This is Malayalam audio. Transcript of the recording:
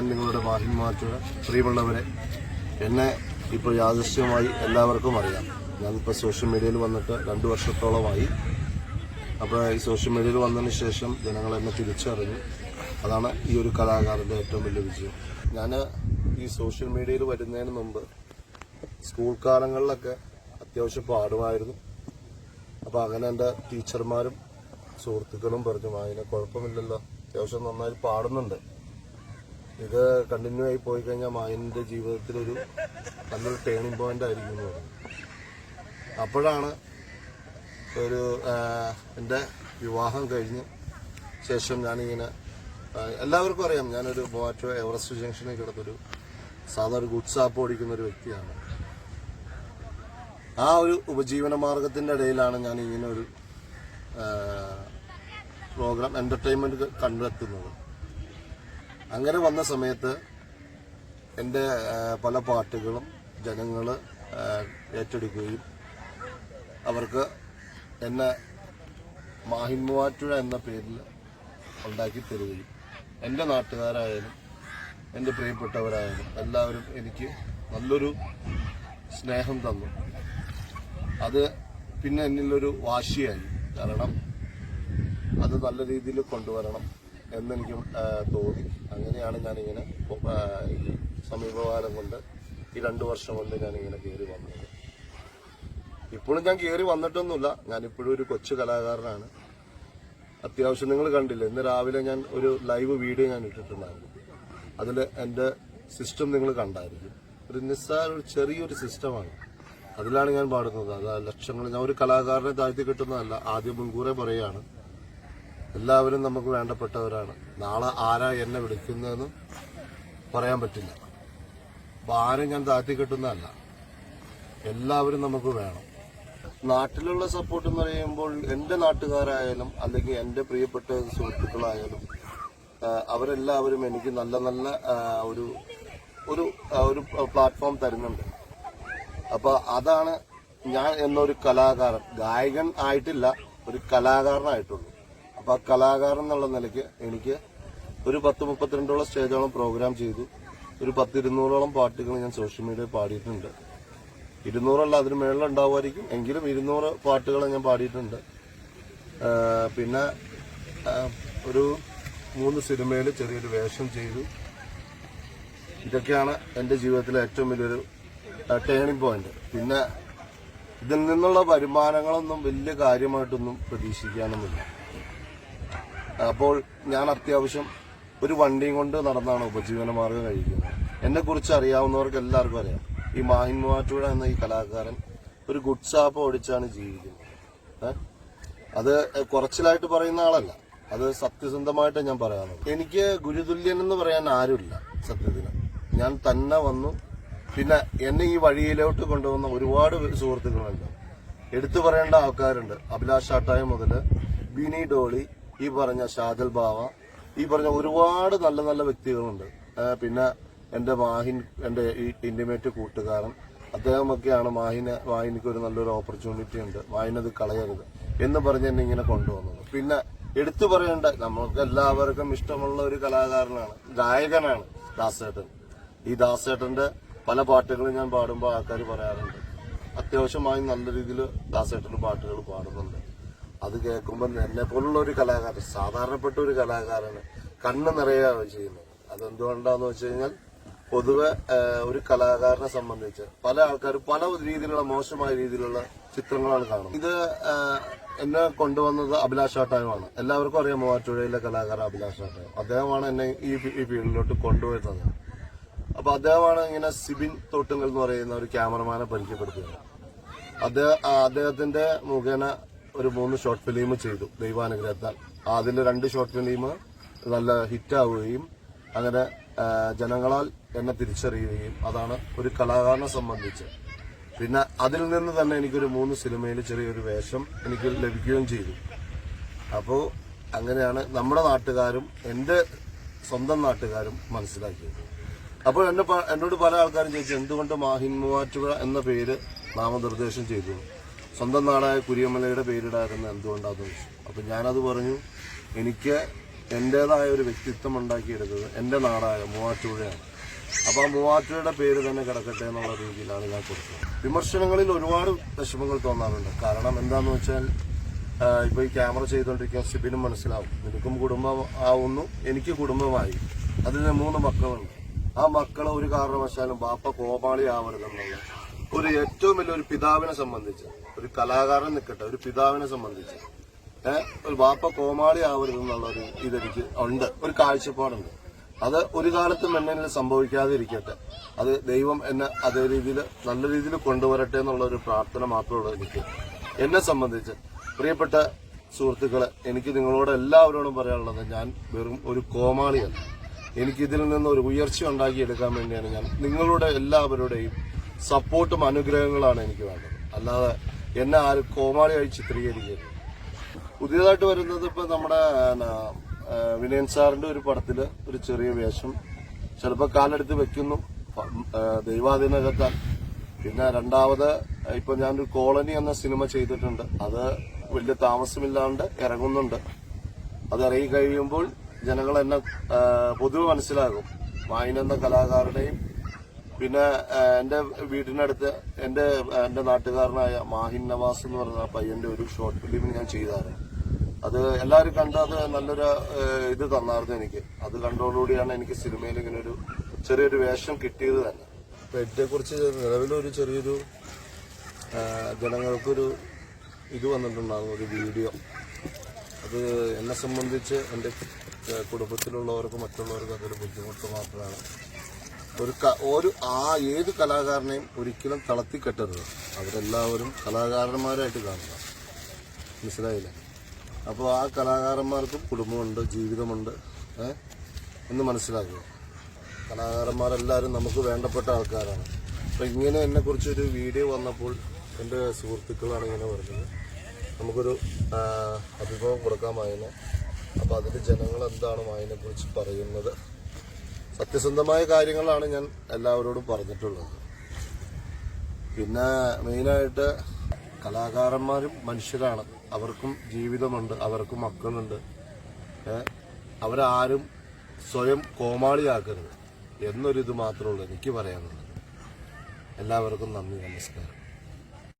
ഞങ്ങളുടെ മാഹിന്മാറ്റുള്ള പ്രിയമുള്ളവരെ എന്നെ ഇപ്പോൾ യാദൃശ്യമായി എല്ലാവർക്കും അറിയാം. ഞാനിപ്പോൾ സോഷ്യൽ മീഡിയയിൽ വന്നിട്ട് രണ്ട് വർഷത്തോളമായി. അപ്പോൾ ഈ സോഷ്യൽ മീഡിയയിൽ വന്നതിന് ശേഷം ജനങ്ങൾ എന്നെ തിരിച്ചറിഞ്ഞു. അതാണ് ഈ ഒരു കലാകാരന്റെ ഏറ്റവും വലിയ വിജയം. ഞാൻ ഈ സോഷ്യൽ മീഡിയയിൽ വരുന്നതിന് മുമ്പ് സ്കൂൾ കാലങ്ങളിലൊക്കെ അത്യാവശ്യം പാടുമായിരുന്നു. അപ്പോൾ അങ്ങനെ എന്റെ ടീച്ചർമാരും സുഹൃത്തുക്കളും പറഞ്ഞു അതിനെ കുഴപ്പമില്ലല്ലോ. അത്യാവശ്യം നന്നായി പാടുന്നുണ്ട്. ഇത് കണ്ടിന്യൂ ആയി പോയി കഴിഞ്ഞാൽ മായന്റെ ജീവിതത്തിൽ ഒരു നല്ലൊരു ടേണിംഗ് പോയിന്റ് ആയിരിക്കും എന്ന് പറഞ്ഞു അപ്പോഴാണ് ഒരു എന്റെ വിവാഹം കഴിഞ്ഞ് ശേഷം ഞാനിങ്ങനെ എല്ലാവർക്കും അറിയാം ഞാനൊരു മൂവാറ്റോ എവറസ്റ്റ് ജംഗ്ഷനിൽ കിടന്നൊരു സാധാരണ ഒരു ആപ്പ് ഓടിക്കുന്ന ഒരു വ്യക്തിയാണ്. ആ ഒരു ഉപജീവന മാർഗത്തിന്റെ ഇടയിലാണ് ഞാൻ ഇങ്ങനെ ഒരു പ്രോഗ്രാം എന്റർടൈൻമെന്റ് കണ്ടെത്തുന്നത്. അങ്ങനെ വന്ന സമയത്ത് എന്റെ പല പാട്ടുകളും ജനങ്ങൾ ഏറ്റെടുക്കുകയും അവർക്ക് എന്നെ മാഹിൻ എന്ന പേരിൽ ഉണ്ടാക്കി തരികയും എന്റെ നാട്ടുകാരായാലും എന്റെ പ്രിയപ്പെട്ടവരായാലും എല്ലാവരും എനിക്ക് നല്ലൊരു സ്നേഹം തന്നു. അത് പിന്നെ എന്നിലൊരു വാശിയായി. കാരണം അത് നല്ല രീതിയിൽ കൊണ്ടുവരണം. എന്നെനിക്ക് തോന്നി. അങ്ങനെയാണ് ഞാനിങ്ങനെ ഈ സമീപകാലം കൊണ്ട് ഈ രണ്ടു വർഷം കൊണ്ട് ഞാനിങ്ങനെ കയറി വന്നത്. ഇപ്പോഴും ഞാൻ കയറി വന്നിട്ടൊന്നുമില്ല. ഞാനിപ്പോഴും ഒരു കൊച്ചു കലാകാരനാണ്. അത്യാവശ്യം നിങ്ങൾ കണ്ടില്ല ഇന്ന് രാവിലെ ഞാൻ ഒരു ലൈവ് വീഡിയോ ഞാൻ ഇട്ടിട്ടുണ്ടായിരുന്നു. അതിൽ എന്റെ സിസ്റ്റം നിങ്ങൾ കണ്ടായിരുന്നു ഒരു നിസ്സാര ഒരു ചെറിയൊരു സിസ്റ്റമാണ്. അതിലാണ് ഞാൻ പാടുന്നത്. അത് ലക്ഷങ്ങൾ ഞാൻ ഒരു കലാകാരനെ താഴ്ത്തി കിട്ടുന്നതല്ല ആദ്യം മുൻകൂറെ പറയുകയാണ്. എല്ലാവരും നമുക്ക് വേണ്ടപ്പെട്ടവരാണ്. നാളെ ആരാ എന്നെ വിളിക്കുന്നതെന്ന് പറയാൻ പറ്റില്ല. അപ്പൊ ആരും ഞാൻ താഴ്ത്തി കെട്ടുന്നതല്ല. എല്ലാവരും നമുക്ക് വേണം. നാട്ടിലുള്ള സപ്പോർട്ട് എന്ന് പറയുമ്പോൾ എന്റെ നാട്ടുകാരായാലും അല്ലെങ്കിൽ എന്റെ പ്രിയപ്പെട്ട സുഹൃത്തുക്കളായാലും അവരെല്ലാവരും എനിക്ക് നല്ല നല്ല ഒരു ഒരു ഒരു പ്ലാറ്റ്ഫോം തരുന്നുണ്ട്. അപ്പൊ അതാണ് ഞാൻ എന്നൊരു കലാകാരൻ ഗായകൻ ആയിട്ടില്ല ഒരു കലാകാരനായിട്ടുള്ളൂ. അപ്പൊ ആ കലാകാരൻ എന്നുള്ള നിലയ്ക്ക് എനിക്ക് ഒരു പത്ത് മുപ്പത്തിരണ്ടോളം സ്റ്റേജോളം പ്രോഗ്രാം ചെയ്തു. ഒരു പത്തിരുന്നൂറോളം പാട്ടുകൾ ഞാൻ സോഷ്യൽ മീഡിയയിൽ പാടിയിട്ടുണ്ട്. ഇരുന്നൂറല്ല അതിന് മേളിലുണ്ടാവുമായിരിക്കും എങ്കിലും ഇരുന്നൂറ് പാട്ടുകൾ ഞാൻ പാടിയിട്ടുണ്ട്. പിന്നെ ഒരു മൂന്ന് സിനിമയിൽ ചെറിയൊരു വേഷം ചെയ്തു. ഇതൊക്കെയാണ് എന്റെ ജീവിതത്തിലെ ഏറ്റവും വലിയൊരു ടേണിംഗ് പോയിന്റ് പിന്നെ ഇതിൽ നിന്നുള്ള വരുമാനങ്ങളൊന്നും വലിയ കാര്യമായിട്ടൊന്നും പ്രതീക്ഷിക്കാനൊന്നുമില്ല. അപ്പോൾ ഞാൻ അത്യാവശ്യം ഒരു വണ്ടിയും കൊണ്ട് നടന്നാണ് ഉപജീവന മാർഗം കഴിക്കുന്നത്. എന്നെ കുറിച്ച് അറിയാവുന്നവർക്ക് എല്ലാവർക്കും അറിയാം. ഈ മാഹിൻ എന്ന ഈ കലാകാരൻ ഒരു ഗുഡ്സാപ്പ് ഓടിച്ചാണ് ജീവിക്കുന്നത്. അത് കുറച്ചിലായിട്ട് പറയുന്ന ആളല്ല. അത് സത്യസന്ധമായിട്ട് ഞാൻ പറയാനുള്ളത് എനിക്ക് ഗുരുതുല്യൻ എന്ന് പറയാൻ ആരുമില്ല സത്യത്തിന്. ഞാൻ തന്നെ വന്നു. പിന്നെ എന്നെ ഈ വഴിയിലോട്ട് കൊണ്ടുവന്ന ഒരുപാട് സുഹൃത്തുക്കളുണ്ട്. എടുത്തു പറയേണ്ട ആൾക്കാരുണ്ട്. അഭിലാഷ് ചാട്ടായ മുതൽ ബിനി ഡോളി ഈ പറഞ്ഞ ഷാജൽ ബാവ ഈ പറഞ്ഞ ഒരുപാട് നല്ല നല്ല വ്യക്തികളുണ്ട്. പിന്നെ എന്റെ മാഹിൻ എന്റെ ഈ ഇന്റിമേറ്റ് കൂട്ടുകാരൻ അദ്ദേഹമൊക്കെയാണ് മാഹിന് മാഹിനിക്ക് ഒരു നല്ലൊരു ഓപ്പർച്യൂണിറ്റി ഉണ്ട്. മാഹിനത് കളയരുത് എന്ന് പറഞ്ഞ് എന്നെ ഇങ്ങനെ കൊണ്ടുവന്നത്. പിന്നെ എടുത്തു പറയേണ്ട നമ്മൾക്ക് എല്ലാവർക്കും ഇഷ്ടമുള്ള ഒരു കലാകാരനാണ് ഗായകനാണ് ദാസേട്ടൻ. ഈ ദാസേട്ടന്റെ പല പാട്ടുകളും ഞാൻ പാടുമ്പോൾ ആൾക്കാർ പറയാറുണ്ട്. അത്യാവശ്യമായി നല്ല രീതിയിൽ ദാസേട്ടന്റെ പാട്ടുകൾ പാടുന്നുണ്ട്. അത് കേൾക്കുമ്പോൾ എന്നെ പോലുള്ള ഒരു കലാകാരൻ സാധാരണപ്പെട്ട ഒരു കലാകാരന് കണ്ണ് നിറയുകയാണ് ചെയ്യുന്നത്. അതെന്തുകൊണ്ടാന്ന് വെച്ച് കഴിഞ്ഞാൽ പൊതുവെ ഒരു കലാകാരനെ സംബന്ധിച്ച് പല ആൾക്കാരും പല രീതിയിലുള്ള മോശമായ രീതിയിലുള്ള ചിത്രങ്ങളാണ് കാണുന്നത്. ഇത് എന്നെ കൊണ്ടുവന്നത് അഭിലാഷ് ആട്ടായമാണ് എല്ലാവർക്കും അറിയാം മൂവാറ്റുപുഴയിലെ കലാകാരൻ അഭിലാഷ് ആട്ടായം. അദ്ദേഹമാണ് എന്നെ ഈ ഫീൽഡിലോട്ട് കൊണ്ടുവരുന്നത്. അപ്പൊ അദ്ദേഹമാണ് ഇങ്ങനെ സിബിൻ തോട്ടുങ്ങൽ എന്ന് പറയുന്ന ഒരു ക്യാമറമാനെ പരിചയപ്പെടുത്തിയത്. അദ്ദേഹം അദ്ദേഹത്തിന്റെ മുഖേന ഒരു മൂന്ന് ഷോർട്ട് ഫിലിം ചെയ്തു ദൈവാനുഗ്രഹത്താൽ. അതിൽ രണ്ട് ഷോർട്ട് ഫിലിം നല്ല ഹിറ്റാവുകയും അങ്ങനെ ജനങ്ങളാൽ എന്നെ തിരിച്ചറിയുകയും അതാണ് ഒരു കലാകാരനെ സംബന്ധിച്ച്. പിന്നെ അതിൽ നിന്ന് തന്നെ എനിക്കൊരു മൂന്ന് സിനിമയിൽ ചെറിയൊരു വേഷം എനിക്ക് ലഭിക്കുകയും ചെയ്തു. അപ്പോൾ അങ്ങനെയാണ് നമ്മുടെ നാട്ടുകാരും എന്റെ സ്വന്തം നാട്ടുകാരും മനസ്സിലാക്കിയത്. അപ്പോൾ എന്നെ എന്നോട് പല ആൾക്കാരും ചോദിച്ചു എന്തുകൊണ്ട് മാഹിൻ മൂവാറ്റുപുഴ എന്ന പേര് നാമനിർദ്ദേശം ചെയ്തു? സ്വന്തം നാടായ കുരിയമലയുടെ പേരിടായിരുന്നു എന്തുകൊണ്ടാന്ന് ചോദിച്ചു. അപ്പം ഞാനത് പറഞ്ഞു എനിക്ക് എന്റേതായ ഒരു വ്യക്തിത്വം ഉണ്ടാക്കിയെടുത്തത് എന്റെ നാടായ മൂവാറ്റുപുഴയാണ്. അപ്പോൾ ആ മൂവാറ്റുപുഴയുടെ പേര് തന്നെ കിടക്കട്ടെ എന്നുള്ള രീതിയിലാണ് ഞാൻ കൊടുത്തത്. വിമർശനങ്ങളിൽ ഒരുപാട് വിഷമങ്ങൾ തോന്നാറുണ്ട്. കാരണം എന്താണെന്ന് വെച്ചാൽ ഇപ്പോൾ ഇപ്പൊ ഈ ക്യാമറ ചെയ്തുകൊണ്ടിരിക്കുന്ന സിബിനും മനസ്സിലാവും. നിനക്കും കുടുംബം ആവുന്നു എനിക്ക് കുടുംബമായി. അതിന് മൂന്ന് മക്കളുണ്ട്. ആ മക്കളെ ഒരു കാരണവശാലും ബാപ്പ കോപാളി ആവരുതെന്നുള്ള ഒരു ഏറ്റവും വലിയ ഒരു പിതാവിനെ സംബന്ധിച്ച് ഒരു കലാകാരൻ നിൽക്കട്ടെ ഒരു പിതാവിനെ സംബന്ധിച്ച്. ഒരു വാപ്പ കോമാളി ആവരുതെന്നുള്ള ഒരു ഇതെനിക്ക് ഉണ്ട് ഒരു കാഴ്ചപ്പാടുണ്ട്. അത് ഒരു കാലത്തും എന്നെ സംഭവിക്കാതെ ഇരിക്കട്ടെ അത് ദൈവം എന്നെ അതേ രീതിയിൽ നല്ല രീതിയിൽ കൊണ്ടുവരട്ടെ എന്നുള്ള ഒരു പ്രാർത്ഥന മാത്രമുള്ളൂ എനിക്ക്. എന്നെ സംബന്ധിച്ച് പ്രിയപ്പെട്ട സുഹൃത്തുക്കളെ എനിക്ക് നിങ്ങളോട് എല്ലാവരോടും പറയാനുള്ളത് ഞാൻ വെറും ഒരു കോമാളിയല്ല. എനിക്ക് ഇതിൽ നിന്ന് ഒരു ഉയർച്ച ഉണ്ടാക്കിയെടുക്കാൻ വേണ്ടിയാണ് ഞാൻ നിങ്ങളുടെ എല്ലാവരുടെയും സപ്പോർട്ടും അനുഗ്രഹങ്ങളാണ് എനിക്ക് വേണ്ടത്. അല്ലാതെ എന്നെ ആരും കോമാളിയായി ചിത്രീകരിക്കരുത്. പുതിയതായിട്ട് വരുന്നത് ഇപ്പൊ നമ്മുടെ വിനയൻ സാറിന്റെ ഒരു പടത്തിൽ ഒരു ചെറിയ വേഷം. ചിലപ്പോ കാലെടുത്ത് വെക്കുന്നു ദൈവാധീനകത്താൽ പിന്നെ രണ്ടാമത് ഇപ്പൊ ഞാനൊരു കോളനി എന്ന സിനിമ ചെയ്തിട്ടുണ്ട്. അത് വലിയ താമസമില്ലാണ്ട് ഇറങ്ങുന്നുണ്ട്. അത് ഇറങ്ങി കഴിയുമ്പോൾ ജനങ്ങൾ എന്നെ പൊതുവെ മനസ്സിലാകും. മായിൻ എന്ന കലാകാരനെയും പിന്നെ എന്റെ വീടിനടുത്ത് എന്റെ എന്റെ നാട്ടുകാരനായ മാഹിൻ നവാസ് എന്ന് പറഞ്ഞ പയ്യന്റെ ഒരു ഷോർട്ട് ഫിലിം ഞാൻ ചെയ്തായിരുന്നു. അത് എല്ലാവരും കണ്ട് അത് നല്ലൊരു ഇത് തന്നായിരുന്നു എനിക്ക്. അത് കണ്ടോടുകൂടിയാണ് എനിക്ക് സിനിമയിൽ ഇങ്ങനെ ഒരു ചെറിയൊരു വേഷം കിട്ടിയത് തന്നെ. പെറ്റിനെ കുറിച്ച് നിലവിലൊരു ചെറിയൊരു ജനങ്ങൾക്കൊരു ഇത് വന്നിട്ടുണ്ടാകും ഒരു വീഡിയോ. അത് എന്നെ സംബന്ധിച്ച് എന്റെ കുടുംബത്തിലുള്ളവർക്കും മറ്റുള്ളവർക്കും അതൊരു ബുദ്ധിമുട്ട് മാത്രമാണ്. ഒരു ഒരു ആ ഏത് കലാകാരനെയും ഒരിക്കലും തളർത്തിക്കെട്ടരുത് അവരെല്ലാവരും കലാകാരന്മാരായിട്ട് കാണുക. മനസ്സിലായില്ലേ? അപ്പോൾ ആ കലാകാരന്മാർക്കും കുടുംബമുണ്ട് ജീവിതമുണ്ട് എന്ന് മനസ്സിലാക്കുക. കലാകാരന്മാരെല്ലാവരും നമുക്ക് വേണ്ടപ്പെട്ട ആൾക്കാരാണ്. അപ്പം ഇങ്ങനെ എന്നെക്കുറിച്ചൊരു വീഡിയോ വന്നപ്പോൾ എന്റെ സുഹൃത്തുക്കളാണ് ഇങ്ങനെ പറഞ്ഞത്. നമുക്കൊരു ആ, കൊടുക്കാം വായന അപ്പോൾ അതിൽ ജനങ്ങൾ എന്താണ് മായനെക്കുറിച്ച് പറയുന്നത്? സത്യസന്ധമായ കാര്യങ്ങളാണ് ഞാൻ എല്ലാവരോടും പറഞ്ഞിട്ടുള്ളത്. പിന്നെ മെയിനായിട്ട് കലാകാരന്മാരും മനുഷ്യരാണ്. അവർക്കും ജീവിതമുണ്ട് അവർക്കും മക്കളുണ്ട്. അവരാരും സ്വയം കോമാളിയാക്കരുത്. എന്നൊരിത് മാത്രമേ ഉള്ളൂ എനിക്ക് പറയാനുള്ളത്. എല്ലാവർക്കും നന്ദി നമസ്കാരം.